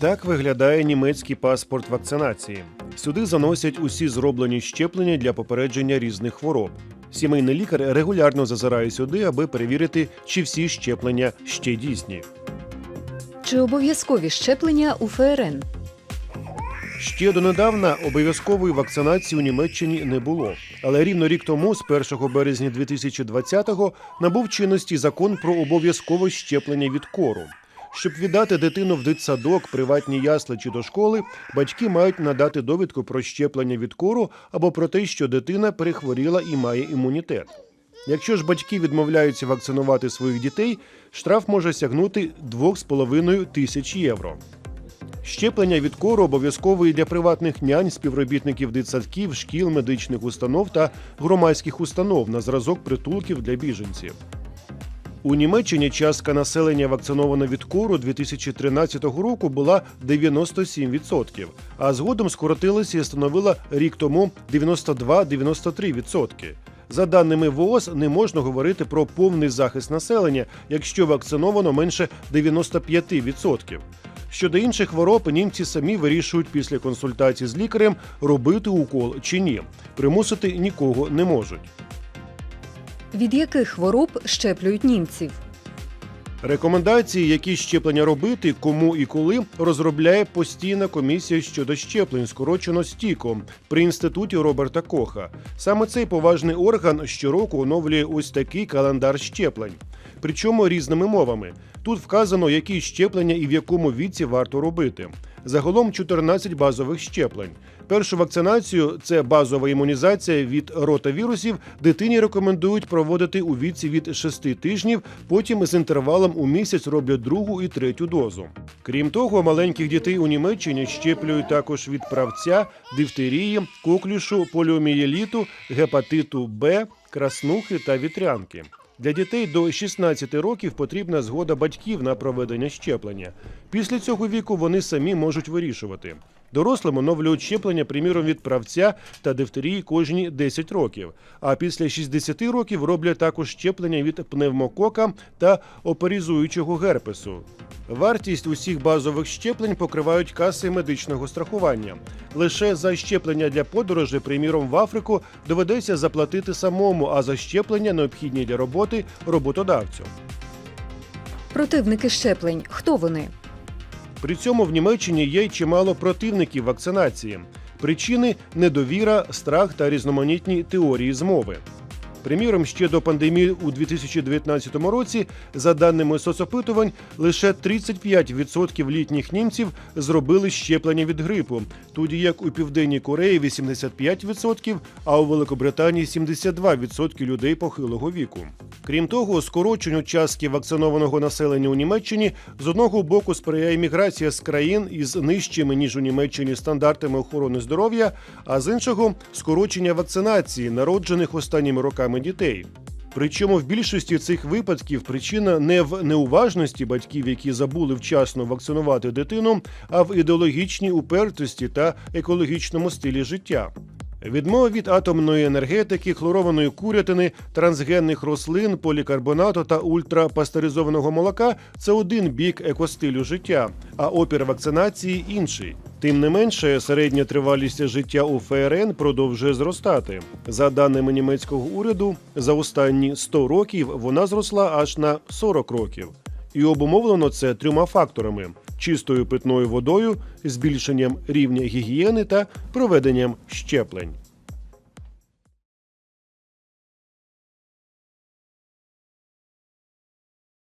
Так виглядає німецький паспорт вакцинації. Сюди заносять усі зроблені щеплення для попередження різних хвороб. Сімейний лікар регулярно зазирає сюди, аби перевірити, чи всі щеплення ще дійсні. Чи обов'язкові щеплення у ФРН? Ще донедавна обов'язкової вакцинації у Німеччині не було. Але рівно рік тому, з 1 березня 2020-го, набув чинності закон про обов'язкове щеплення від кору. Щоб віддати дитину в дитсадок, приватні ясли чи до школи, батьки мають надати довідку про щеплення від кору або про те, що дитина перехворіла і має імунітет. Якщо ж батьки відмовляються вакцинувати своїх дітей, штраф може сягнути 2,5 тисяч євро. Щеплення від кору обов'язкове і для приватних нянь, співробітників дитсадків, шкіл, медичних установ та громадських установ на зразок притулків для біженців. У Німеччині частка населення вакцинована від кору 2013 року була 97%, а згодом скоротилася і становила рік тому 92-93%. За даними ВООЗ, не можна говорити про повний захист населення, якщо вакциновано менше 95%. Щодо інших хвороб, німці самі вирішують після консультації з лікарем, робити укол чи ні. Примусити нікого не можуть. Від яких хвороб щеплюють німців? Рекомендації, які щеплення робити, кому і коли, розробляє постійна комісія щодо щеплень, скорочено стіком при інституті Роберта Коха. Саме цей поважний орган щороку оновлює ось такий календар щеплень. Причому різними мовами. Тут вказано, які щеплення і в якому віці варто робити. Загалом 14 базових щеплень. Першу вакцинацію це базова імунізація від ротавірусів. Дитині рекомендують проводити у віці від 6 тижнів, потім з інтервалом у місяць роблять другу і третю дозу. Крім того, маленьких дітей у Німеччині щеплюють також від правця, дифтерії, коклюшу, поліомієліту, гепатиту Б, краснухи та вітрянки. Для дітей до 16 років потрібна згода батьків на проведення щеплення. Після цього віку вони самі можуть вирішувати. Дорослим оновлюють щеплення, приміром, від правця та дифтерії кожні 10 років. А після 60 років роблять також щеплення від пневмокока та оперізуючого герпесу. Вартість усіх базових щеплень покривають каси медичного страхування. Лише за щеплення для подорожі, приміром в Африку, доведеться заплатити самому, а за щеплення необхідні для роботи роботодавцю. Противники щеплень. Хто вони? При цьому в Німеччині є й чимало противників вакцинації. Причини недовіра, страх та різноманітні теорії змови. Приміром, ще до пандемії у 2019 році, за даними соцопитувань, лише 35% літніх німців зробили щеплення від грипу, тоді як у південній Кореї 85%, а у Великобританії 72% людей похилого віку. Крім того, скороченню частки вакцинованого населення у Німеччині з одного боку сприяє міграція з країн із нижчими ніж у Німеччині стандартами охорони здоров'я, а з іншого скорочення вакцинації, народжених останніми роками дітей. Причому в більшості цих випадків причина не в неуважності батьків, які забули вчасно вакцинувати дитину, а в ідеологічній упертості та екологічному стилі життя. Відмова від атомної енергетики, хлорованої курятини, трансгенних рослин, полікарбонату та ультрапастеризованого молока це один бік екостилю життя, а опір вакцинації інший. Тим не менше, середня тривалість життя у ФРН продовжує зростати. За даними німецького уряду, за останні 100 років вона зросла аж на 40 років. І обумовлено це трьома факторами: чистою питною водою, збільшенням рівня гігієни та проведенням щеплень.